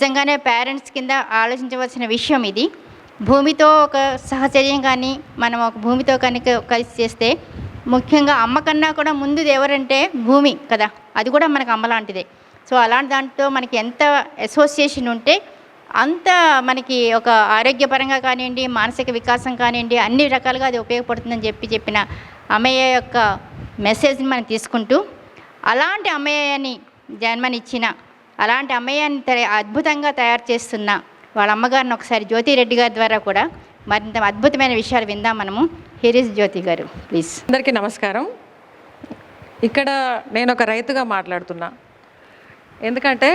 నిజంగానే పేరెంట్స్ కింద ఆలోచించవలసిన విషయం ఇది. భూమితో ఒక సహచర్యం కానీ మనం ఒక భూమితో కనుక కలిసి చేస్తే ముఖ్యంగా అమ్మ కన్నా కూడా ముందు ఎవరంటే భూమి కదా. అది కూడా మనకు అమ్మ లాంటిదే. సో అలాంటి దాంట్లో మనకి ఎంత అసోసియేషన్ ఉంటే అంత మనకి ఒక ఆరోగ్యపరంగా కానివ్వండి మానసిక వికాసం కానివ్వండి అన్ని రకాలుగా అది ఉపయోగపడుతుందని చెప్పి చెప్పిన అమ్మయ్య యొక్క మెసేజ్ని మనం తీసుకుంటూ అలాంటి అమ్మయ్యని జన్మనిచ్చిన అలాంటి అమ్మయ్యని అద్భుతంగా తయారు చేస్తున్న వాళ్ళ అమ్మగారిని ఒకసారి జ్యోతి రెడ్డి గారి ద్వారా కూడా మరింత అద్భుతమైన విషయాలు విందాం మనము. హిరీస్ జ్యోతి గారు ప్లీజ్ అందరికీ నమస్కారం. ఇక్కడ నేను ఒక రైతుగా మాట్లాడుతున్నా. ఎందుకంటే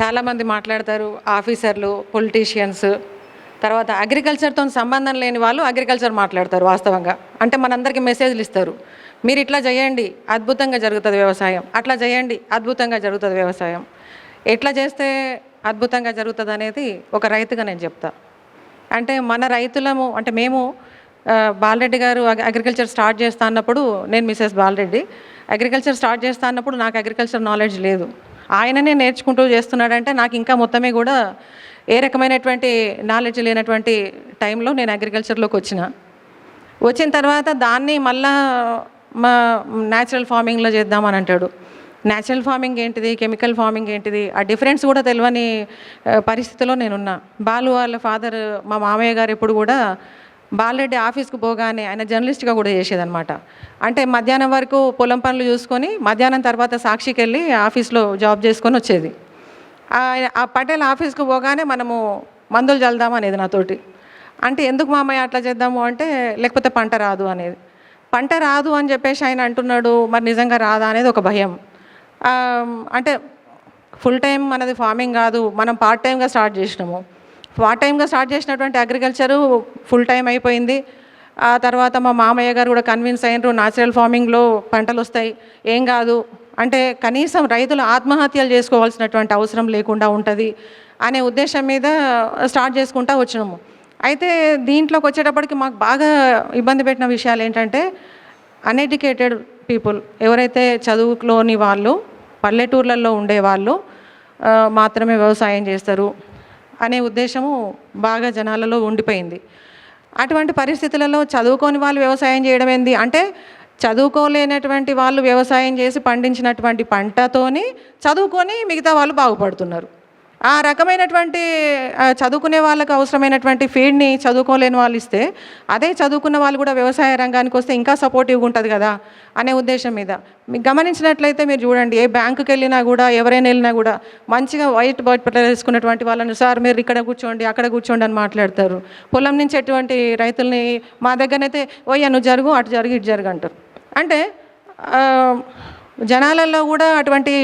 చాలామంది మాట్లాడతారు ఆఫీసర్లు పొలిటీషియన్స్ తర్వాత అగ్రికల్చర్తో సంబంధం లేని వాళ్ళు అగ్రికల్చర్ మాట్లాడతారు వాస్తవంగా. అంటే మనందరికీ మెసేజ్లు ఇస్తారు. మీరు ఇట్లా చేయండి అద్భుతంగా జరుగుతుంది వ్యవసాయం. అట్లా చేయండి అద్భుతంగా జరుగుతుంది వ్యవసాయం. ఎట్లా చేస్తే అద్భుతంగా జరుగుతుంది అనేది ఒక రైతుగా నేను చెప్తా. అంటే మన రైతులము అంటే మేము బాలరెడ్డి గారు అగ్రికల్చర్ స్టార్ట్ చేస్తా అన్నప్పుడు నేను మిసెస్ బాలరెడ్డి. అగ్రికల్చర్ స్టార్ట్ చేస్తా అన్నప్పుడు నాకు అగ్రికల్చర్ నాలెడ్జ్ లేదు. ఆయననే నేర్చుకుంటూ చేస్తున్నాడంటే నాకు ఇంకా మొత్తమే కూడా ఏ రకమైనటువంటి నాలెడ్జ్ లేనటువంటి టైంలో నేను అగ్రికల్చర్లోకి వచ్చిన. వచ్చిన తర్వాత దాన్ని మళ్ళా మా న్యాచురల్ ఫార్మింగ్లో చేద్దామని అంటాడు. న్యాచురల్ ఫార్మింగ్ ఏంటిది? కెమికల్ ఫార్మింగ్ ఏంటిది? ఆ డిఫరెన్స్ కూడా తెలియని పరిస్థితిలో నేనున్నా. బాలు వాళ్ళ ఫాదర్ మా మామయ్య గారు ఎప్పుడు కూడా బాలరెడ్డి ఆఫీస్కి పోగానే ఆయన జర్నలిస్ట్గా కూడా చేసేదనమాట అంటే మధ్యాహ్నం వరకు పొలం పనులు చూసుకొని మధ్యాహ్నం తర్వాత సాక్షికి వెళ్ళి ఆఫీస్లో జాబ్ చేసుకొని వచ్చేది. ఆ- పటేల్ ఆఫీస్కి పోగానే మనము మందులు చల్దాం అనేది నాతోటి. అంటే ఎందుకు మామయ్య అట్లా చేద్దాము అంటే లేకపోతే పంట రాదు అనేది. పంట రాదు అని చెప్పేసి ఆయన అంటున్నాడు మరి నిజంగా రాదా అనేది ఒక భయం. అంటే ఫుల్ టైం మనది ఫార్మింగ్ కాదు మనం పార్ట్ టైంగా స్టార్ట్ చేసినాము. పార్ట్ టైంగా స్టార్ట్ చేసినటువంటి అగ్రికల్చరు ఫుల్ టైం అయిపోయింది. ఆ తర్వాత మా మామయ్య గారు కూడా కన్విన్స్ అయినరు న్యాచురల్ ఫార్మింగ్లో పంటలు వస్తాయి. ఏం కాదు అంటే కనీసం రైతులు ఆత్మహత్యలు చేసుకోవాల్సినటువంటి అవసరం లేకుండా ఉంటుంది అనే ఉద్దేశం మీద స్టార్ట్ చేసుకుంటా వచ్చినాము. అయితే దీంట్లోకి వచ్చేటప్పటికి మాకు బాగా ఇబ్బంది పెట్టిన విషయాలు ఏంటంటే అన్ఎడ్యుకేటెడ్ పీపుల్ ఎవరైతే చదువులోని వాళ్ళు పల్లెటూర్లలో ఉండే వాళ్ళు మాత్రమే వ్యవసాయం చేస్తారు అనే ఉద్దేశము బాగా జనాలలో ఉండిపోయింది. అటువంటి పరిస్థితులలో చదువుకోని వాళ్ళు వ్యవసాయం చేయడం ఏంది? అంటే చదువుకోలేనటువంటి వాళ్ళు వ్యవసాయం చేసి పండించినటువంటి పంటతోని చదువుకొని మిగతా వాళ్ళు బాగుపడుతున్నారు. ఆ రకమైనటువంటి చదువుకునే వాళ్ళకు అవసరమైనటువంటి ఫీడ్ని చదువుకోలేని వాళ్ళు ఇస్తే అదే చదువుకున్న వాళ్ళు కూడా వ్యవసాయ రంగానికి వస్తే ఇంకా సపోర్టివ్గా ఉంటుంది కదా అనే ఉద్దేశం మీద. మీకు గమనించినట్లయితే మీరు చూడండి ఏ బ్యాంకుకి వెళ్ళినా కూడా ఎవరైనా వెళ్ళినా కూడా మంచిగా వైట్ బర్డ్ బట్టలు వేసుకున్నటువంటి వాళ్ళని సార్ మీరు ఇక్కడ కూర్చోండి అక్కడ కూర్చోండి అని మాట్లాడతారు. పొలం నుంచి ఎటువంటి రైతుల్ని మా దగ్గరనైతే ఓయ్యా నువ్వు జరుగు అటు జరుగు ఇటు జరుగు అంటారు. అంటే జనాలలో కూడా అటువంటి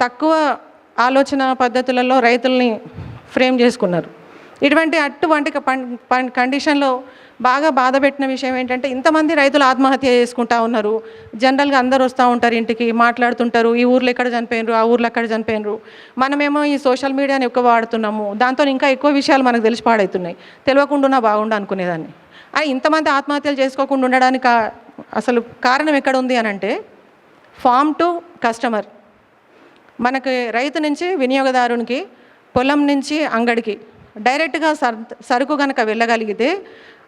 తక్కువ ఆలోచన పద్ధతులలో రైతుల్ని ఫ్రేమ్ చేసుకున్నారు. ఇటువంటి అటువంటి పం- కండిషన్లో బాగా బాధ పెట్టిన విషయం ఏంటంటే ఇంతమంది రైతులు ఆత్మహత్య చేసుకుంటా ఉన్నారు. జనరల్గా అందరు వస్తూ ఉంటారు ఇంటికి మాట్లాడుతుంటారు. ఈ ఊర్లో ఎక్కడ చనిపోయినరు? ఆ ఊర్లో ఎక్కడ చనిపోయినరు? మనమేమో ఈ సోషల్ మీడియాని ఎక్కువ వాడుతున్నాము. దాంతో ఇంకా ఎక్కువ విషయాలు మనకు తెలిసి పాడవుతున్నాయి తెలియకుండా బాగుండు అనుకునేదాన్ని. ఆ ఇంతమంది ఆత్మహత్యలు చేసుకోకుండా ఉండడానికి కా- అసలు కారణం ఎక్కడ ఉంది అని అంటే ఫామ్ టు కస్టమర్. మనకి రైతు నుంచి వినియోగదారునికి పొలం నుంచి అంగడికి డైరెక్ట్గా సర్ సరుకు కనుక వెళ్ళగలిగితే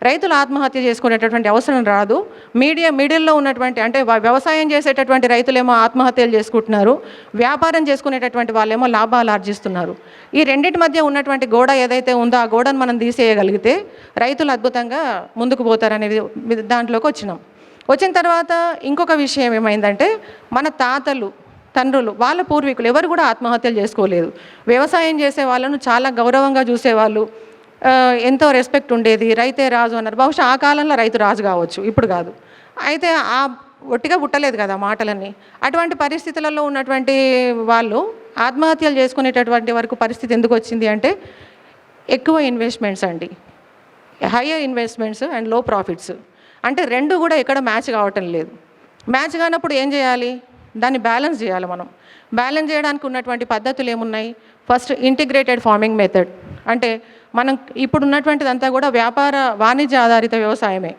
రైతులు ఆత్మహత్య చేసుకునేటటువంటి అవసరం రాదు. మీడియా మీడియాలో ఉన్నటువంటి అంటే వ్యవసాయం చేసేటటువంటి రైతులేమో ఆత్మహత్యలు చేసుకుంటున్నారు. వ్యాపారం చేసుకునేటటువంటి వాళ్ళేమో లాభాలు ఆర్జిస్తున్నారు. ఈ రెండింటి మధ్య ఉన్నటువంటి గోడ ఏదైతే ఉందో ఆ గోడను మనం తీసేయగలిగితే రైతులు అద్భుతంగా ముందుకు పోతారనేది దాంట్లోకి వచ్చినాం. వచ్చిన తర్వాత ఇంకొక విషయం ఏమైందంటే మన తాతలు తండ్రులు వాళ్ళ పూర్వీకులు ఎవరు కూడా ఆత్మహత్యలు చేసుకోలేదు. వ్యవసాయం చేసే వాళ్ళను చాలా గౌరవంగా చూసేవాళ్ళు. ఎంతో రెస్పెక్ట్ ఉండేది. రైతే రాజు అన్నారు. బహుశా ఆ కాలంలో రైతు రాజు కావచ్చు. ఇప్పుడు కాదు. అయితే ఆ ఒట్టిగా పుట్టలేదు కదా మాటలన్నీ. అటువంటి పరిస్థితులలో ఉన్నటువంటి వాళ్ళు ఆత్మహత్యలు చేసుకునేటటువంటి వరకు పరిస్థితి ఎందుకు వచ్చింది అంటే ఎక్కువ ఇన్వెస్ట్మెంట్స్ అండి. హయ్యర్ ఇన్వెస్ట్మెంట్స్ అండ్లో ప్రాఫిట్స్. అంటే రెండు కూడా ఎక్కడ మ్యాచ్ కావటం లేదు. మ్యాచ్ కానప్పుడు ఏం చేయాలి? దాన్ని బ్యాలెన్స్ చేయాలి మనం. బ్యాలెన్స్ చేయడానికి ఉన్నటువంటి పద్ధతులు ఏమున్నాయి? First integrated farming method. అంటే మనం ఇప్పుడు ఉన్నటువంటిదంతా కూడా వ్యాపార వాణిజ్య ఆధారిత వ్యవసాయమే.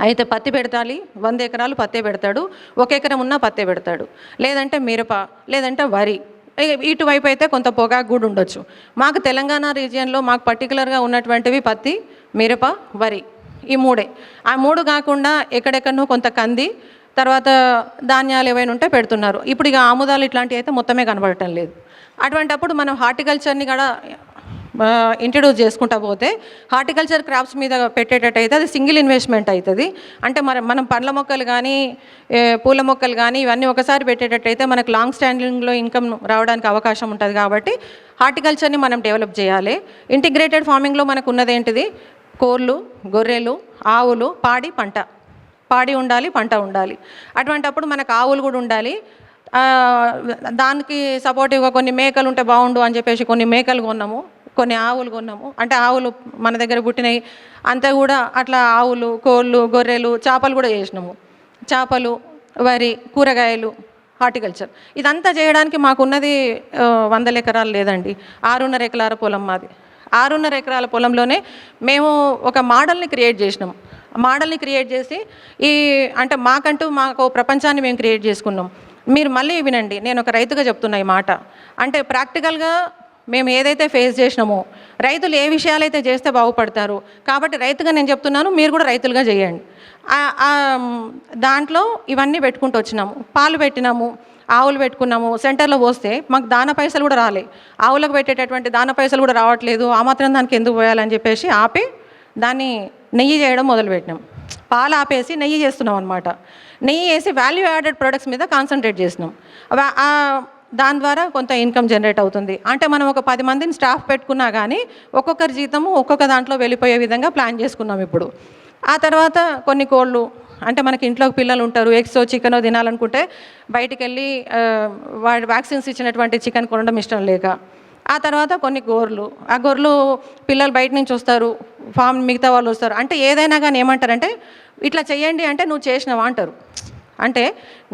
అయితే పత్తి పెడతాలి వంద ఎకరాలు పత్తే పెడతాడు ఒక ఎకరం ఉన్నా పత్తే పెడతాడు. లేదంటే మిరప లేదంటే వరి. ఇటువైపు అయితే కొంత పొగాకు కూడా ఉండొచ్చు. మాకు తెలంగాణ రీజియన్లో మాకు పర్టికులర్గా ఉన్నటువంటివి పత్తి మిరప వరి. ఈ మూడే. ఆ మూడు కాకుండా ఎక్కడెక్కడనో కొంత కంది తర్వాత ధాన్యాలు ఏవైనా ఉంటే పెడుతున్నారు. ఇప్పుడు ఇక ఆముదాలు ఇట్లాంటివి అయితే మొత్తమే కనబడటం లేదు. అటువంటప్పుడు మనం హార్టికల్చర్ని కూడా ఇంట్రడ్యూస్ చేసుకుంటా పోతే హార్టికల్చర్ క్రాప్స్ మీద పెట్టేటట్టు అయితే అది సింగిల్ ఇన్వెస్ట్మెంట్ అవుతుంది. అంటే మరి మనం పండ్ల మొక్కలు కానీ పూల మొక్కలు కానీ ఇవన్నీ ఒకసారి పెట్టేటట్టు అయితే మనకు లాంగ్ స్టాండింగ్లో ఇన్కమ్ రావడానికి అవకాశం ఉంటుంది కాబట్టి హార్టికల్చర్ని మనం డెవలప్ చేయాలి. ఇంటిగ్రేటెడ్ ఫార్మింగ్లో మనకు ఉన్నది ఏంటిది? కోళ్ళు గొర్రెలు ఆవులు పాడి పంట. పాడి ఉండాలి పంట ఉండాలి. అటువంటప్పుడు మనకు ఆవులు కూడా ఉండాలి. దానికి సపోర్టివ్గా కొన్ని మేకలు ఉంటే బాగుండు అని చెప్పేసి కొన్ని మేకలు కొన్నాము కొన్ని ఆవులు కొన్నాము. అంటే ఆవులు మన దగ్గర పుట్టినవి అంతా కూడా అట్లా ఆవులు కోళ్ళు గొర్రెలు చేపలు కూడా చేసినాము. చేపలు వరి కూరగాయలు హార్టికల్చర్. ఇదంతా చేయడానికి మాకున్నది వందల ఎకరాలు లేదండి. ఆరున్నర ఎకరాల పొలం మాది. ఆరున్నర ఎకరాల పొలంలోనే మేము ఒక మోడల్ని క్రియేట్ చేసినాం మోడల్ని క్రియేట్ చేసి ఈ అంటే మాకంటూ మాకు ప్రపంచాన్ని మేము క్రియేట్ చేసుకున్నాం. మీరు మళ్ళీ వినండి నేను ఒక రైతుగా చెప్తున్నా ఈ మాట. అంటే ప్రాక్టికల్గా మేము ఏదైతే ఫేస్ చేసినామో రైతులు ఏ విషయాలైతే చేస్తే బాగుపడతారు కాబట్టి రైతుగా నేను చెప్తున్నాను మీరు కూడా రైతులుగా చేయండి. దాంట్లో ఇవన్నీ పెట్టుకుంటూ వచ్చినాము. పాలు పెట్టినాము ఆవులు పెట్టుకున్నాము సెంటర్లో పోస్తే మాకు దాన పైసలు కూడా రాలే. ఆవులకు పెట్టేటటువంటి దాన పైసలు కూడా రావట్లేదు ఆ మాత్రం దానికి ఎందుకు పోయాలని చెప్పేసి ఆపి దాన్ని నెయ్యి చేయడం మొదలుపెట్టినాం. పాలు ఆపేసి నెయ్యి చేస్తున్నాం అనమాట నెయ్యి వేసి వాల్యూ యాడెడ్ ప్రొడక్ట్స్ మీద కాన్సన్ట్రేట్ చేసినాం. దాని ద్వారా కొంత ఇన్కమ్ జనరేట్ అవుతుంది. అంటే మనం ఒక పది మందిని స్టాఫ్ పెట్టుకున్నా కానీ ఒక్కొక్కరి జీతము ఒక్కొక్క దాంట్లో వెళ్ళిపోయే విధంగా ప్లాన్ చేసుకున్నాం ఇప్పుడు. ఆ తర్వాత కొన్ని కోళ్ళు అంటే మనకి ఇంట్లో పిల్లలు ఉంటారు ఎగ్స్ చికెనో తినాలనుకుంటే బయటికి వెళ్ళి వాడు వాడి వ్యాక్సిన్స్ ఇచ్చినటువంటి చికెన్ కొనడం ఇష్టం లేక ఆ తర్వాత కొన్ని గోర్లు ఆ గొర్రెలు పిల్లలు బయట నుంచి వస్తారు ఫామ్ మిగతా వాళ్ళు వస్తారు. అంటే ఏదైనా కానీ ఏమంటారంటే ఇట్లా చేయండి అంటే నువ్వు చేసినావా అంటారు. అంటే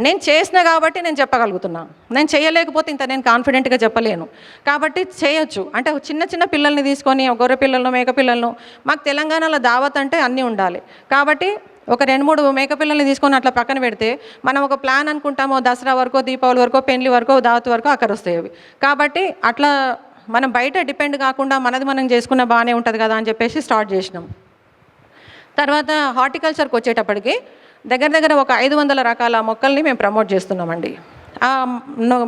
నేను చేసిన కాబట్టి నేను చెప్పగలుగుతున్నా. నేను చేయలేకపోతే ఇంత నేను కాన్ఫిడెంట్గా చెప్పలేను. కాబట్టి చేయొచ్చు. అంటే చిన్న చిన్న పిల్లల్ని తీసుకొని గొర్రె పిల్లలను మేక పిల్లలను మాకు తెలంగాణలో దావత్ అంటే అన్నీ ఉండాలి. కాబట్టి ఒక రెండు మూడు మేకపిల్లల్ని తీసుకొని అట్లా పక్కన పెడితే మనం ఒక ప్లాన్ అనుకుంటామో దసరా వరకు దీపావళి వరకు పెళ్ళి వరకు దావత్ వరకు అక్కడ వస్తాయి అవి. కాబట్టి అట్లా మనం బయట డిపెండ్ కాకుండా మనది మనం చేసుకున్న బాగానే ఉంటుంది కదా అని చెప్పేసి స్టార్ట్ చేసినాం. తర్వాత హార్టికల్చర్కి వచ్చేటప్పటికి దగ్గర దగ్గర ఒక ఐదు వందల రకాల మొక్కల్ని మేము ప్రమోట్ చేస్తున్నామండి. ఆ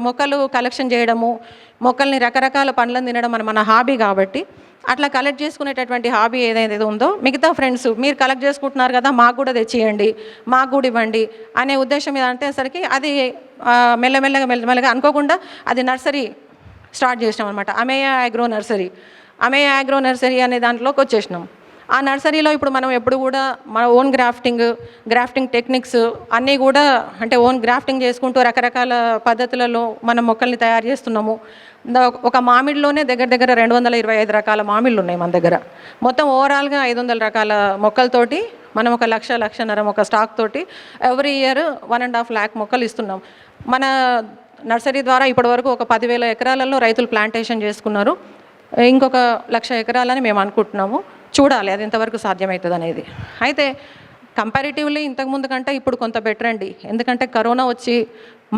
మొక్కలు కలెక్షన్ చేయడము మొక్కల్ని రకరకాల పండ్లను తినడం మన మన హాబీ కాబట్టి అట్లా కలెక్ట్ చేసుకునేటటువంటి హాబీ ఏదైతే ఉందో మిగతా ఫ్రెండ్స్ మీరు కలెక్ట్ చేసుకుంటున్నారు కదా మాకు కూడా తెచ్చియండి మాకు కూడా ఇవ్వండి అనే ఉద్దేశం అంటేసరికి అది మెల్లమెల్లగా మెల్లమెల్లగా అనుకోకుండా అది నర్సరీ స్టార్ట్ చేసినాం అనమాట Ameya agro nursery. Ameya agro nursery అనే దాంట్లోకి వచ్చేసినాం. ఆ నర్సరీలో ఇప్పుడు మనం ఎప్పుడు కూడా మన ఓన్ గ్రాఫ్టింగ్ గ్రాఫ్టింగ్ టెక్నిక్స్ అన్నీ కూడా అంటే ఓన్ గ్రాఫ్టింగ్ చేసుకుంటూ రకరకాల పద్ధతులలో మనం మొక్కల్ని తయారు చేస్తున్నాము. ఒక మామిడిలోనే దగ్గర దగ్గర రెండు వందల ఇరవై ఐదు రకాల మామిళ్ళు ఉన్నాయి మన దగ్గర. మొత్తం ఓవరాల్గా ఐదు వందల రకాల మొక్కలతోటి మనం ఒక లక్ష లక్షన్నర మొక్క స్టాక్ తోటి every year one and half lakh మొక్కలు ఇస్తున్నాం. మన నర్సరీ ద్వారా ఇప్పటివరకు ఒక పదివేల ఎకరాలలో రైతులు ప్లాంటేషన్ చేసుకున్నారు. ఇంకొక లక్ష ఎకరాలని మేము అనుకుంటున్నాము. చూడాలి అది ఎంతవరకు సాధ్యమవుతుంది అనేది అయితే కంపారిటివ్లీ ఇంతకుముందు కంటే ఇప్పుడు కొంత బెటర్ అండి. ఎందుకంటే కరోనా వచ్చి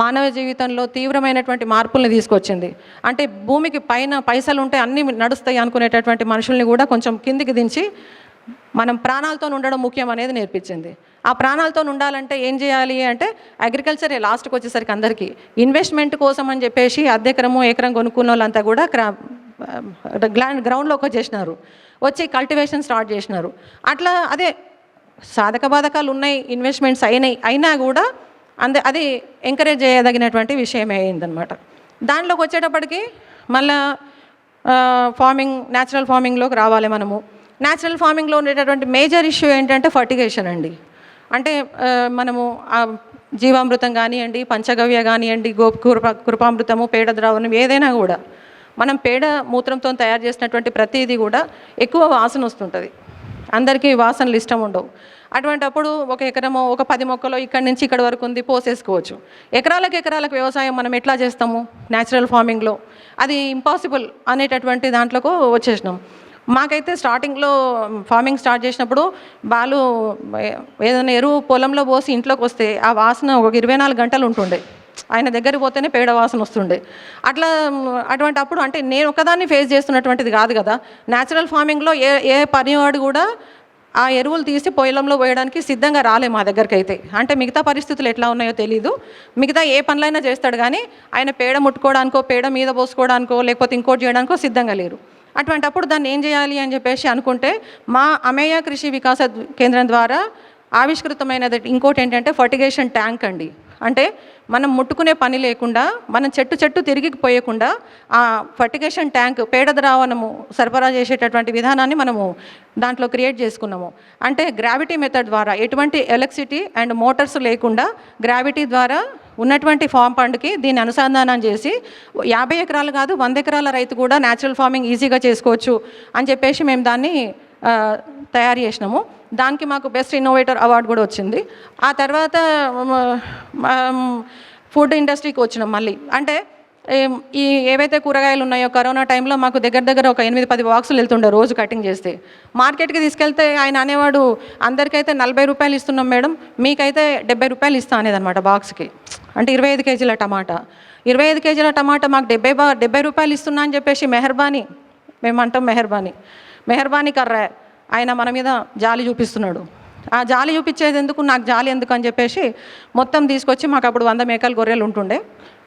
మానవ జీవితంలో తీవ్రమైనటువంటి మార్పుల్ని తీసుకొచ్చింది. అంటే భూమికి పైన పైసలు ఉంటే అన్నీ నడుస్తాయి అనుకునేటటువంటి మనుషుల్ని కూడా కొంచెం కిందికి దించి మనం ప్రాణాలతో ఉండడం ముఖ్యం అనేది నేర్పించింది. ఆ ప్రాణాలతో ఉండాలంటే ఏం చేయాలి అంటే అగ్రికల్చర్ లాస్ట్కి వచ్చేసరికి అందరికీ. ఇన్వెస్ట్మెంట్ కోసం అని చెప్పేసి అద్దెకరము ఎకరం కొనుక్కున్న వాళ్ళంతా కూడా క్రా గ్లాండ్ గ్రౌండ్లోకి వచ్చేసినారు. వచ్చి కల్టివేషన్ స్టార్ట్ చేసినారు. అట్లా అదే సాధక బాధకాలు ఉన్నాయి ఇన్వెస్ట్మెంట్స్ అయినాయి అయినా కూడా అంద అది ఎంకరేజ్ చేయదగినటువంటి విషయమే అయిందనమాట దాంట్లోకి వచ్చేటప్పటికి మళ్ళా ఫార్మింగ్ న్యాచురల్ ఫార్మింగ్లోకి రావాలి మనము. న్యాచురల్ ఫార్మింగ్లో ఉండేటటువంటి మేజర్ ఇష్యూ ఏంటంటే ఫర్టిగేషన్ అండి. అంటే మనము ఆ జీవామృతం కానివ్వండి పంచగవ్య కానివ్వండి గోప్ కృప కృపామృతము పేడ ద్రావణం ఏదైనా కూడా మనం పేడ మూత్రంతో తయారు చేసినటువంటి ప్రతిదీ కూడా ఎక్కువ వాసన వస్తుంటుంది. అందరికీ వాసనలు ఇష్టం ఉండవు. అటువంటప్పుడు ఒక ఎకరము ఒక పది మొక్కలు ఇక్కడి నుంచి ఇక్కడ వరకు ఉంది పోసేసుకోవచ్చు. ఎకరాలకు ఎకరాలకు వ్యవసాయం మనం ఎట్లా చేస్తాము? న్యాచురల్ ఫార్మింగ్లో అది ఇంపాసిబుల్ అనేటటువంటి దాంట్లోకి వచ్చేసినాం. మాకైతే స్టార్టింగ్లో ఫార్మింగ్ స్టార్ట్ చేసినప్పుడు వాళ్ళు ఏదైనా ఎరువు పొలంలో పోసి ఇంట్లోకి వస్తే ఆ వాసన ఒక ఇరవై నాలుగు గంటలు ఉంటుండే. ఆయన దగ్గర పోతేనే పేడ వాసన వస్తుండే. అట్లా అటువంటి అప్పుడు అంటే నేను ఒకదాన్ని ఫేస్ చేస్తున్నటువంటిది కాదు కదా. న్యాచురల్ ఫార్మింగ్లో ఏ ఏ పనివాడు కూడా ఆ ఎరువులు తీసి పొయ్యిలంలో పోయడానికి సిద్ధంగా రాలే మా దగ్గరికి అయితే అంటే మిగతా పరిస్థితులు ఎట్లా ఉన్నాయో తెలీదు. మిగతా ఏ పనులైనా చేస్తాడు కానీ ఆయన పేడ ముట్టుకోవడానికో పేడ మీద పోసుకోవడానికో లేకపోతే ఇంకోటి చేయడానికో సిద్ధంగా లేరు. అటువంటప్పుడు దాన్ని ఏం చేయాలి అని చెప్పేసి అనుకుంటే మా అమేయ కృషి వికాస కేంద్రం ద్వారా ఆవిష్కృతమైనది ఇంకోటి ఏంటంటే ఫర్టిగేషన్ ట్యాంక్ అండి. అంటే మనం ముట్టుకునే పని లేకుండా మనం చెట్టు చెట్టు తిరిగి పోయకుండా ఆ ఫర్టిగేషన్ ట్యాంక్ పేడ ద్రావణము సరఫరా చేసేటటువంటి విధానాన్ని మనము దాంట్లో క్రియేట్ చేసుకున్నాము. అంటే గ్రావిటీ మెథడ్ ద్వారా ఎటువంటి ఎలక్ట్రిసిటీ అండ్ మోటార్స్ లేకుండా గ్రావిటీ ద్వారా ఉన్నటువంటి ఫామ్ పండ్కి దీన్ని అనుసంధానం చేసి యాభై ఎకరాలు కాదు వంద ఎకరాల రైతు కూడా న్యాచురల్ ఫార్మింగ్ ఈజీగా చేసుకోవచ్చు అని చెప్పేసి మేము దాన్ని తయారు చేసినాము. దానికి మాకు బెస్ట్ ఇన్నోవేటర్ అవార్డు కూడా వచ్చింది. ఆ తర్వాత ఫుడ్ ఇండస్ట్రీకి వచ్చినాం మళ్ళీ. అంటే ఈ ఏవైతే కూరగాయలు ఉన్నాయో కరోనా టైంలో మాకు దగ్గర దగ్గర ఒక ఎనిమిది పది బాక్సులు వెళ్తుండే రోజు కటింగ్ చేస్తే. మార్కెట్కి తీసుకెళ్తే ఆయన అనేవాడు అందరికైతే నలభై రూపాయలు ఇస్తున్నాం మేడం మీకైతే డెబ్బై రూపాయలు ఇస్తా అనేదన్నమాట బాక్స్కి. అంటే ఇరవై ఐదు కేజీల టమాటా. ఇరవై ఐదు కేజీల టమాటా మాకు డెబ్బై బా డెబ్బై రూపాయలు ఇస్తున్నా అని చెప్పేసి మెహర్బానీ మేము అంటాం మెహర్బానీ. మెహర్బానీ కర్ర. ఆయన మన మీద జాలి చూపిస్తున్నాడు. ఆ జాలి చూపించేది ఎందుకు? నాకు జాలి ఎందుకు అని చెప్పేసి మొత్తం తీసుకొచ్చి మాకు అప్పుడు వంద మేకలు గొర్రెలు ఉంటుండే.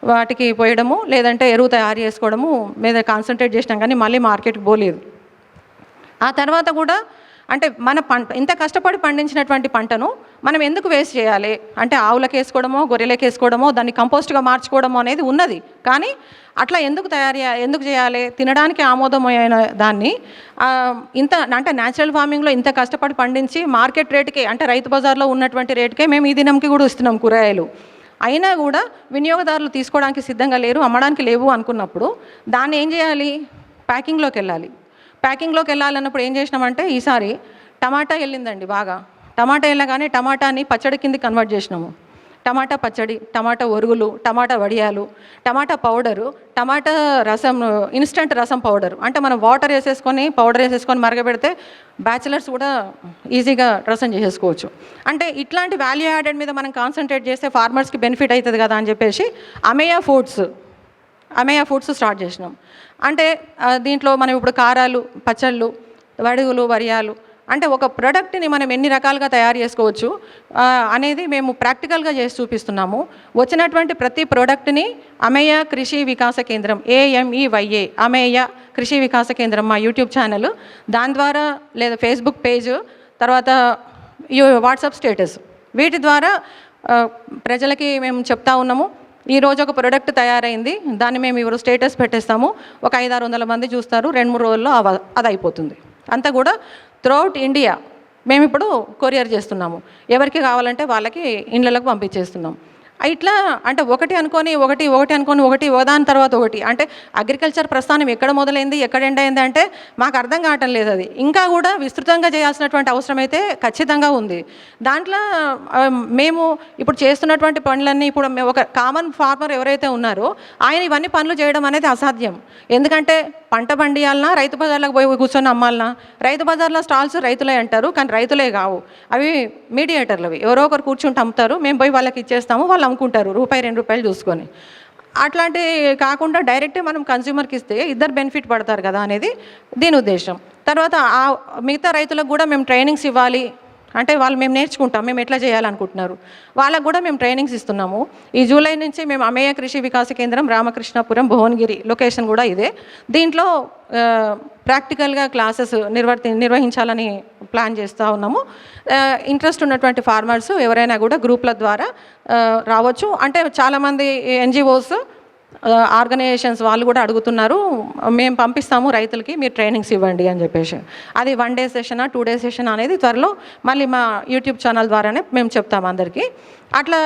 వాటికి పోయడము లేదంటే ఎరువు తయారు చేసుకోవడము మీద కాన్సన్ట్రేట్ చేసినాం కానీ మళ్ళీ మార్కెట్కి పోలేదు. ఆ తర్వాత కూడా అంటే మన పంట ఇంత కష్టపడి పండించినటువంటి పంటను మనం ఎందుకు వేస్ట్ చేయాలి? అంటే ఆవులకు వేసుకోవడమో గొర్రెలకు వేసుకోవడమో దాన్ని కంపోస్ట్గా మార్చుకోవడమో అనేది ఉన్నది. కానీ అట్లా ఎందుకు తయారు ఎందుకు చేయాలి? తినడానికి ఆమోదమైన దాన్ని ఇంత అంటే న్యాచురల్ ఫార్మింగ్లో ఇంత కష్టపడి పండించి మార్కెట్ రేటుకే అంటే రైతు బజార్లో ఉన్నటువంటి రేటుకే మేము ఈ దినంకి కూడా ఇస్తున్నాం కూరగాయలు. అయినా కూడా వినియోగదారులు తీసుకోవడానికి సిద్ధంగా లేరు అమ్మడానికి లేవు అనుకున్నప్పుడు దాన్ని ఏం చేయాలి? ప్యాకింగ్లోకి వెళ్ళాలి. ప్యాకింగ్లోకి వెళ్ళాలన్నప్పుడు ఏం చేసినామంటే ఈసారి టమాటా వెళ్ళిందండి బాగా. టమాటా వెళ్ళగానే టమాటాని పచ్చడి కింద కన్వర్ట్ చేసినాము. టమాటా పచ్చడి టమాటా ఒరుగులు టమాటా వడియాలు టమాటా పౌడరు టమాటా రసం ఇన్స్టంట్ రసం పౌడర్ అంటే మనం వాటర్ వేసేసుకొని పౌడర్ వేసేసుకొని మరగబెడితే బ్యాచిలర్స్ కూడా ఈజీగా రసం చేసేసుకోవచ్చు. అంటే ఇట్లాంటి వాల్యూ యాడెడ్ మీద మనం కాన్సన్ట్రేట్ చేస్తే ఫార్మర్స్కి బెనిఫిట్ అవుతుంది కదా అని చెప్పేసి Ameya foods Ameya foods start చేసినాం. అంటే దీంట్లో మనం ఇప్పుడు కారాలు పచ్చళ్ళు వడుగులు వరియాలు అంటే ఒక ప్రోడక్ట్ని మనం ఎన్ని రకాలుగా తయారు చేసుకోవచ్చు అనేది మేము ప్రాక్టికల్గా చేసి చూపిస్తున్నాము. వచ్చినటువంటి ప్రతి ప్రోడక్ట్ని అమేయ కృషి వికాస కేంద్రం ఏఎంఈవైఏ అమేయ కృషి వికాస కేంద్రం మా యూట్యూబ్ ఛానల్ దాని ద్వారా లేదా ఫేస్బుక్ పేజ్ తర్వాత వాట్సాప్ స్టేటస్ వీటి ద్వారా ప్రజలకి మేము చెప్తా ఉన్నాము. ఈ రోజు ఒక ప్రోడక్ట్ తయారైంది. దాన్ని మేము ఇవ్వరు స్టేటస్ పెట్టేస్తాము. ఒక ఐదు ఆరు వందల మంది చూస్తారు. రెండు మూడు రోజుల్లో అది అయిపోతుంది అంతా కూడా త్రూఅవుట్ ఇండియా మేము ఇప్పుడు కొరియర్ చేస్తున్నాము. ఎవరికి కావాలంటే వాళ్ళకి ఇండ్లకు పంపించేస్తున్నాం. ఇట్లా అంటే ఒకటి అనుకొని ఒకటి ఒకటి అనుకొని ఒకటి ఒకదాని తర్వాత ఒకటి. అంటే అగ్రికల్చర్ ప్రస్థానం ఎక్కడ మొదలైంది ఎక్కడ ఎండ్ అయింది అంటే మాకు అర్థం కావటం లేదు అది. ఇంకా కూడా విస్తృతంగా చేయాల్సినటువంటి అవసరం అయితే ఖచ్చితంగా ఉంది. దాంట్లో మేము ఇప్పుడు చేస్తున్నటువంటి పనులన్నీ ఇప్పుడు ఒక కామన్ ఫార్మర్ ఎవరైతే ఉన్నారో ఆయన ఇవన్నీ పనులు చేయడం అనేది అసాధ్యం. ఎందుకంటే పంట పండియాలన్నా రైతు బజార్లకు పోయి కూర్చొని అమ్మాలన్నా రైతు బజార్లో స్టాల్స్ రైతులే అంటారు కానీ రైతులే కావు. అవి మీడియేటర్లవి. ఎవరో ఒకరు కూర్చుంటే అమ్ముతారు మేము పోయి వాళ్ళకి ఇచ్చేస్తాము వాళ్ళు అమ్ముకుంటారు రూపాయి రెండు రూపాయలు చూసుకొని. అట్లాంటి కాకుండా డైరెక్ట్ మనం కన్స్యూమర్కి ఇస్తే ఇద్దరు బెనిఫిట్ పడతారు కదా అనేది దీని ఉద్దేశం. తర్వాత ఆ మిగతా రైతులకు కూడా మేము ట్రైనింగ్స్ ఇవ్వాలి అంటే వాళ్ళు మేము నేర్చుకుంటాం మేము ఎట్లా చేయాలనుకుంటున్నారు. వాళ్ళకు కూడా మేము ట్రైనింగ్స్ ఇస్తున్నాము. ఈ జూలై నుంచి మేము అమేయ కృషి వికాస కేంద్రం రామకృష్ణాపురం భువనగిరి లొకేషన్ కూడా ఇదే. దీంట్లో ప్రాక్టికల్గా క్లాసెస్ నిర్వర్తి నిర్వహించాలని ప్లాన్ చేస్తూ ఉన్నాము. ఇంట్రెస్ట్ ఉన్నటువంటి ఫార్మర్స్ ఎవరైనా కూడా గ్రూప్ల ద్వారా రావచ్చు. అంటే చాలామంది ఎన్జిఓస్ ఆర్గనైజేషన్స్ వాళ్ళు కూడా అడుగుతున్నారు మేము పంపిస్తాము రైతులకి మీరు ట్రైనింగ్స్ ఇవ్వండి అని చెప్పేసి. అది వన్ డే సెషనా టూ డే సెషన్ అనేది త్వరలో మళ్ళీ మా యూట్యూబ్ ఛానల్ ద్వారానే మేము చెప్తాము అందరికీ. అట్లా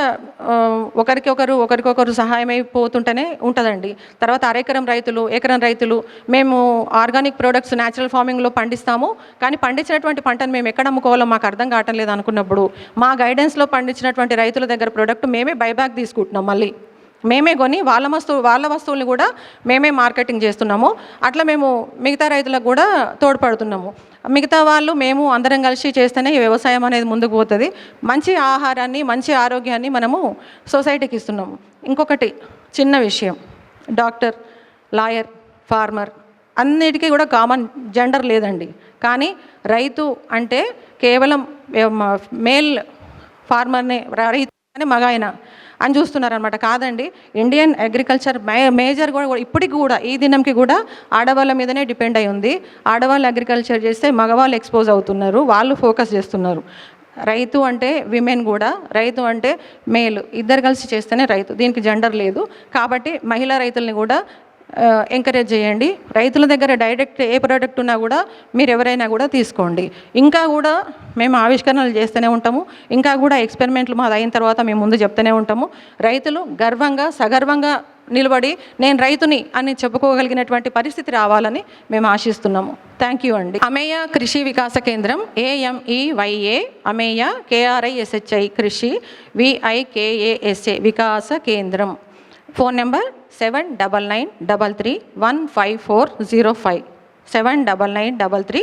ఒకరికొకరు ఒకరికి ఒకరు ఒకరికొకరు సహాయం అయిపోతుంటేనే ఉంటుందండి. తర్వాత అరెకరం రైతులు ఎకరం రైతులు మేము ఆర్గానిక్ ప్రోడక్ట్స్ న్యాచురల్ ఫార్మింగ్లో పండిస్తాము. కానీ పండించినటువంటి పంటను మేము ఎక్కడ అమ్ముకోవాలో మాకు అర్థం కావటం లేదు అనుకున్నప్పుడు మా గైడెన్స్లో పండించినటువంటి రైతుల దగ్గర ప్రోడక్ట్ మేమే బైబ్యాక్ తీసుకుంటున్నాం మళ్ళీ. మేమే కొని వాళ్ళ వస్తువు వాళ్ళ వస్తువుల్ని కూడా మేమే మార్కెటింగ్ చేస్తున్నాము. అట్లా మేము మిగతా రైతులకు కూడా తోడ్పడుతున్నాము. మిగతా వాళ్ళు మేము అందరం కలిసి చేస్తేనే ఈ వ్యవసాయం అనేది ముందుకు పోతుంది. మంచి ఆహారాన్ని మంచి ఆరోగ్యాన్ని మనము సొసైటీకి ఇస్తున్నాము. ఇంకొకటి చిన్న విషయం. డాక్టర్ లాయర్ ఫార్మర్ అన్నిటికీ కూడా కామన్ జెండర్ లేదండి. కానీ రైతు అంటే కేవలం మేల్ ఫార్మర్నే రైతు అనే మగ ఆయన. అని చూస్తున్నారనమాట కాదండి ఇండియన్ అగ్రికల్చర్ మే మేజర్ కూడా ఇప్పటికి కూడా ఈ దినంకి కూడా ఆడవాళ్ళ మీదనే డిపెండ్ అయి ఉంది. ఆడవాళ్ళు అగ్రికల్చర్ చేస్తే మగవాళ్ళు ఎక్స్పోజ్ అవుతున్నారు వాళ్ళు ఫోకస్ చేస్తున్నారు. రైతు అంటే విమెన్ కూడా రైతు అంటే మేల్ ఇద్దరు కలిసి చేస్తేనే రైతు దీనికి జెండర్ లేదు. కాబట్టి మహిళా రైతుల్ని కూడా ఎంకరేజ్ చేయండి. రైతుల దగ్గర డైరెక్ట్ ఏ ప్రోడక్ట్ ఉన్నా కూడా మీరు ఎవరైనా కూడా తీసుకోండి. ఇంకా కూడా మేము ఆవిష్కరణలు చేస్తూనే ఉంటాము. ఇంకా కూడా ఎక్స్పెరిమెంట్లు మాది అయిన తర్వాత మేము ముందు చెప్తూనే ఉంటాము. రైతులు గర్వంగా సగర్వంగా నిలబడి నేను రైతుని అని చెప్పుకోగలిగినటువంటి పరిస్థితి రావాలని మేము ఆశిస్తున్నాము. థ్యాంక్ యూ అండి. అమేయ కృషి వికాస కేంద్రం ఏఎంఈవైఏ అమేయ కేఆర్ఐఎస్హెచ్ఐ Krishi V I K A S A Vikasa Kendram. Phone number seven double nine double three one five four zero five. Seven double nine double three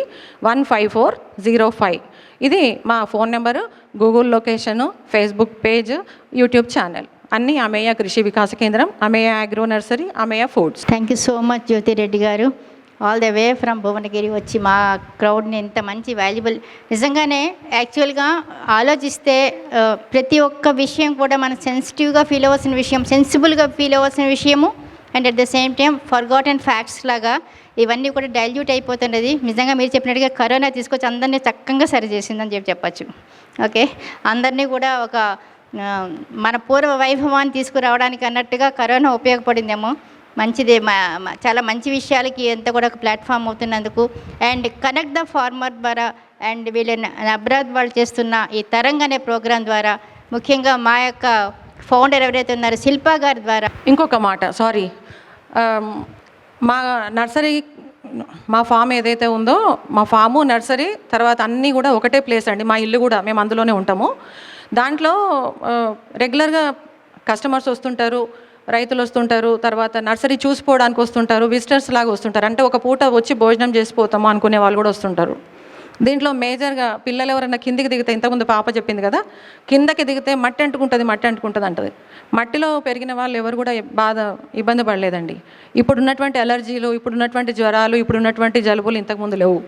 one five four zero five. ఇది మా phone number Google location Facebook page YouTube channel. అన్నీ Ameya Krishi Vikasa Kendram Ameya agro nursery Ameya foods. Thank you so much Jyothireddy గారు. All the way from Bhuvanagiri వచ్చి మా క్రౌడ్ని ఇంత మంచి valuable నిజంగానే యాక్చువల్గా ఆలోచిస్తే ప్రతి ఒక్క విషయం కూడా మనం సెన్సిటివ్గా ఫీల్ అవ్వాల్సిన విషయం సెన్సిబుల్గా ఫీల్ అవ్వాల్సిన విషయము. And at the same time forgotten facts లాగా ఇవన్నీ కూడా డైల్యూట్ అయిపోతున్నది. నిజంగా మీరు చెప్పినట్టుగా కరోనా తీసుకొచ్చి అందరినీ చక్కగా సరిచేసిందని చెప్పి చెప్పచ్చు. ఓకే అందరినీ కూడా ఒక మన పూర్వ వైభవాన్ని తీసుకురావడానికి అన్నట్టుగా కరోనా ఉపయోగపడిందేమో. మంచిదే మా- చాలా మంచి విషయాలకి ఎంత కూడా ఒక ప్లాట్ఫామ్ అవుతున్నందుకు. అండ్ కనెక్ట్ ద ఫార్మర్ ద్వారా అండ్ వీళ్ళ అబ్రాద్ వాళ్ళు చేస్తున్న ఈ తరంగ్ అనే ప్రోగ్రాం ద్వారా ముఖ్యంగా మా యొక్క ఫౌండర్ ఎవరైతే ఉన్నారో శిల్పా గారి ద్వారా. ఇంకొక మాట సారీ. మా నర్సరీ మా ఫామ్ ఏదైతే ఉందో మా ఫాము నర్సరీ తర్వాత అన్నీ కూడా ఒకటే ప్లేస్ అండి. మా ఇల్లు కూడా మేము అందులోనే ఉంటాము. దాంట్లో రెగ్యులర్గా కస్టమర్స్ వస్తుంటారు. రైతులు వస్తుంటారు తర్వాత నర్సరీ చూసిపోవడానికి వస్తుంటారు విజిటర్స్ లాగా వస్తుంటారు. అంటే ఒక పూట వచ్చి భోజనం చేసిపోతాము అనుకునే వాళ్ళు కూడా వస్తుంటారు. దీంట్లో మేజర్గా పిల్లలు ఎవరైనా కిందికి దిగితే ఇంతకుముందు పాప చెప్పింది కదా కిందకి దిగితే మట్టి అంటుకుంటుంది మట్టి అంటుకుంటుంది అంటది మట్టిలో పెరిగిన వాళ్ళు ఎవరు కూడా బాధ ఇబ్బంది పడలేదండి. ఇప్పుడున్నటువంటి అలర్జీలు ఇప్పుడున్నటువంటి జ్వరాలు ఇప్పుడున్నటువంటి జలుబులు ఇంతకుముందు లేవు.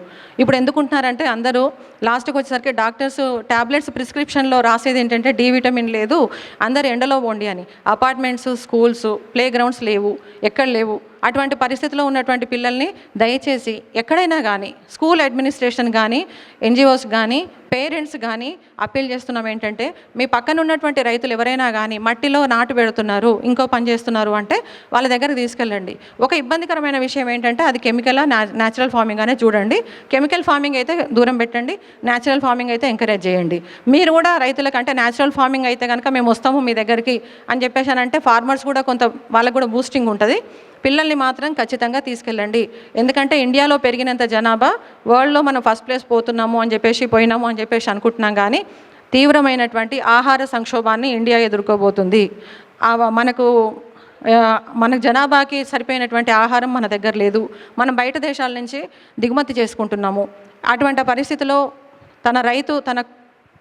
ఇప్పుడు ఎందుకుంటున్నారంటే అందరూ లాస్ట్కి వచ్చేసరికి డాక్టర్స్ టాబ్లెట్స్ ప్రిస్క్రిప్షన్లో రాసేది ఏంటంటే డి విటమిన్ లేదు అందరు ఎండలో పోండి అని. అపార్ట్మెంట్స్ స్కూల్స్ ప్లే గ్రౌండ్స్ లేవు ఎక్కడ లేవు. అటువంటి పరిస్థితిలో ఉన్నటువంటి పిల్లల్ని దయచేసి ఎక్కడైనా కానీ స్కూల్ అడ్మినిస్ట్రేషన్ కానీ ఎన్జిఓస్ కానీ పేరెంట్స్ కానీ అప్పీల్ చేస్తున్నాం ఏంటంటే మీ పక్కన ఉన్నటువంటి రైతులు ఎవరైనా కానీ మట్టిలో నాటు పెడుతున్నారు ఇంకో పని చేస్తున్నారు అంటే వాళ్ళ దగ్గరికి తీసుకెళ్ళండి. ఒక ఇబ్బందికరమైన విషయం ఏంటంటే అది కెమికల్ న్యాచురల్ ఫార్మింగ్ అనే చూడండి. కెమికల్ ఫార్మింగ్ అయితే దూరం పెట్టండి న్యాచురల్ ఫార్మింగ్ అయితే ఎంకరేజ్ చేయండి. మీరు కూడా రైతులకు అంటే న్యాచురల్ ఫార్మింగ్ అయితే కనుక మేము వస్తాము మీ దగ్గరికి అని చెప్పేసి అంటే ఫార్మర్స్ కూడా కొంత వాళ్ళకు కూడా బూస్టింగ్ ఉంటుంది. పిల్లల్ని మాత్రం ఖచ్చితంగా తీసుకెళ్ళండి. ఎందుకంటే ఇండియాలో పెరిగినంత జనాభా వరల్డ్లో మనం ఫస్ట్ ప్లేస్ పోతున్నాము అని చెప్పేసి పోయినాము అని చెప్పేసి అనుకుంటున్నాం కానీ తీవ్రమైనటువంటి ఆహార సంక్షోభాన్ని ఇండియా ఎదుర్కోబోతుంది. మనకు మన జనాభాకి సరిపోయినటువంటి ఆహారం మన దగ్గర లేదు. మనం బయట దేశాల నుంచి దిగుమతి చేసుకుంటున్నాము. అటువంటి పరిస్థితిలో తన రైతు తన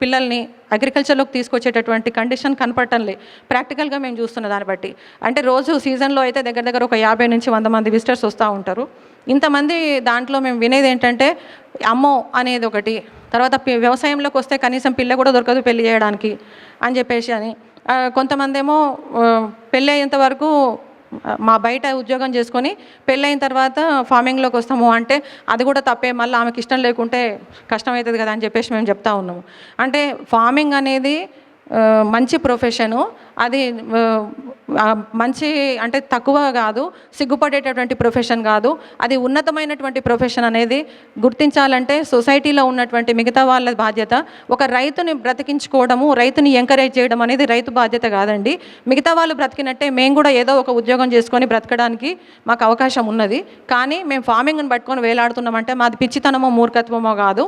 పిల్లల్ని అగ్రికల్చర్లోకి తీసుకొచ్చేటటువంటి కండిషన్ కనపడటంలే ప్రాక్టికల్గా మేము చూస్తున్న దాన్ని బట్టి. అంటే రోజు సీజన్లో అయితే దగ్గర దగ్గర ఒక యాభై నుంచి వంద మంది విజిటర్స్ వస్తూ ఉంటారు. ఇంతమంది దాంట్లో మేము వినేది ఏంటంటే అమ్మో అనేది ఒకటి. తర్వాత వ్యవసాయంలోకి వస్తే కనీసం పిల్ల కూడా దొరకదు పెళ్ళి చేయడానికి అని చెప్పేసి అని. కొంతమంది ఏమో పెళ్ళి అయ్యేంత వరకు మా బయట ఉద్యోగం చేసుకొని పెళ్ళైన తర్వాత ఫార్మింగ్లోకి వస్తాము అంటే అది కూడా తప్పే మళ్ళీ ఆమెకి ఇష్టం లేకుంటే కష్టం అవుతుంది కదా అని చెప్పేసి మేము చెప్తా ఉన్నాము. అంటే ఫార్మింగ్ అనేది మంచి ప్రొఫెషను అది మంచి అంటే తక్కువ కాదు సిగ్గుపడేటటువంటి ప్రొఫెషన్ కాదు. అది ఉన్నతమైనటువంటి ప్రొఫెషన్ అనేది గుర్తించాలంటే సొసైటీలో ఉన్నటువంటి మిగతా వాళ్ళ బాధ్యత. ఒక రైతుని బ్రతికించుకోవడము రైతుని ఎంకరేజ్ చేయడం అనేది రైతు బాధ్యత కాదండి. మిగతా వాళ్ళు బ్రతికినట్టే మేము కూడా ఏదో ఒక ఉద్యోగం చేసుకొని బ్రతకడానికి మాకు అవకాశం ఉన్నది. కానీ మేము ఫార్మింగ్ని పట్టుకొని వేలాడుతున్నామంటే మాది పిచ్చితనమో మూర్ఖత్వమో కాదు.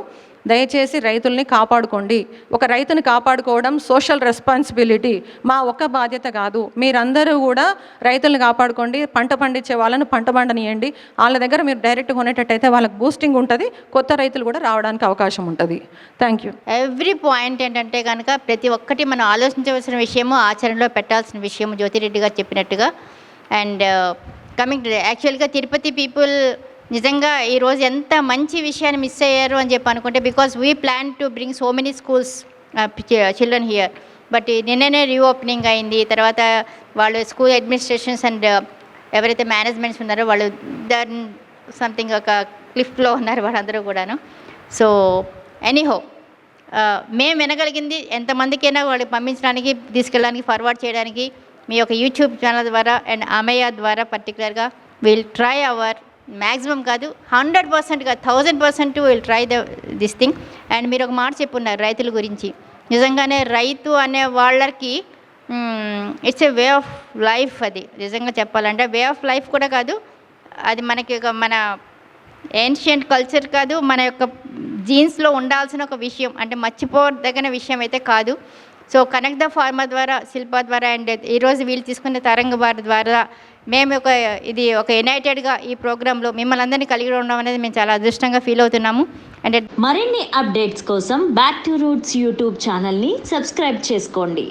దయచేసి రైతుల్ని కాపాడుకోండి. ఒక రైతుని కాపాడుకోవడం సోషల్ రెస్పాన్సిబిలిటీ మా ఒక్క బాధ్యత కాదు. మీరందరూ కూడా రైతులను కాపాడుకోండి పంట పండించే వాళ్ళను పంట పండనియండి. వాళ్ళ దగ్గర మీరు డైరెక్ట్ కొనేటట్టయితే వాళ్ళకి బూస్టింగ్ ఉంటుంది కొత్త రైతులు కూడా రావడానికి అవకాశం ఉంటుంది. థ్యాంక్ యూ ఎవ్రీ పాయింట్ ఏంటంటే కనుక ప్రతి ఒక్కటి మనం ఆలోచించవలసిన విషయము ఆచరణలో పెట్టాల్సిన విషయం జ్యోతిరెడ్డి గారు చెప్పినట్టుగా. అండ్ కమింగ్ యాక్చువల్గా తిరుపతి పీపుల్ నిజంగా ఈరోజు ఎంత మంచి విషయాన్ని మిస్ అయ్యారు అని చెప్పి అనుకుంటే because we plan to bring so many schools children here but నిన్ననే రీఓపెనింగ్ అయింది. తర్వాత వాళ్ళు స్కూల్ అడ్మినిస్ట్రేషన్స్ అండ్ ఎవరైతే మేనేజ్మెంట్స్ ఉన్నారో వాళ్ళు దాని సంథింగ్ ఒక క్లిఫ్లో ఉన్నారు వాళ్ళందరూ కూడాను. సో ఎనీహో మేము వినగలిగింది ఎంతమందికైనా వాళ్ళు పంపించడానికి తీసుకెళ్ళడానికి ఫార్వర్డ్ చేయడానికి మీ యొక్క యూట్యూబ్ ఛానల్ ద్వారా అండ్ అమయ్య ద్వారా పర్టికులర్గా విల్ ట్రై అవర్ మ్యాక్సిమం కాదు హండ్రెడ్ పర్సెంట్ కాదు thousand percent will try the this thing and మీరు ఒక మాట చెప్పున్నారు రైతుల గురించి. నిజంగానే రైతు అనే వాళ్ళకి it's a way of life అది. నిజంగా చెప్పాలంటే వే ఆఫ్ లైఫ్ కూడా కాదు. అది మనకి ఒక మన ఏన్షియంట్ కల్చర్ కాదు. మన యొక్క జీన్స్లో ఉండాల్సిన ఒక విషయం. అంటే మర్చిపోదగిన విషయం అయితే కాదు. సో కనెక్ట్ ద ఫార్మర్ ద్వారా శిల్ప ద్వారా అండ్ ఈరోజు వీళ్ళు తీసుకునే తరంగ వారి ద్వారా మేము ఒక ఇది ఒక యునైటెడ్గా ఈ ప్రోగ్రాంలో మిమ్మల్ని అందరినీ కలిగి ఉండడం అనేది మేము చాలా అదృష్టంగా ఫీల్ అవుతున్నాము. అండ్ మరిన్ని అప్డేట్స్ కోసం బ్యాక్ టు రూట్స్ యూట్యూబ్ ఛానల్ని సబ్స్క్రైబ్ చేసుకోండి.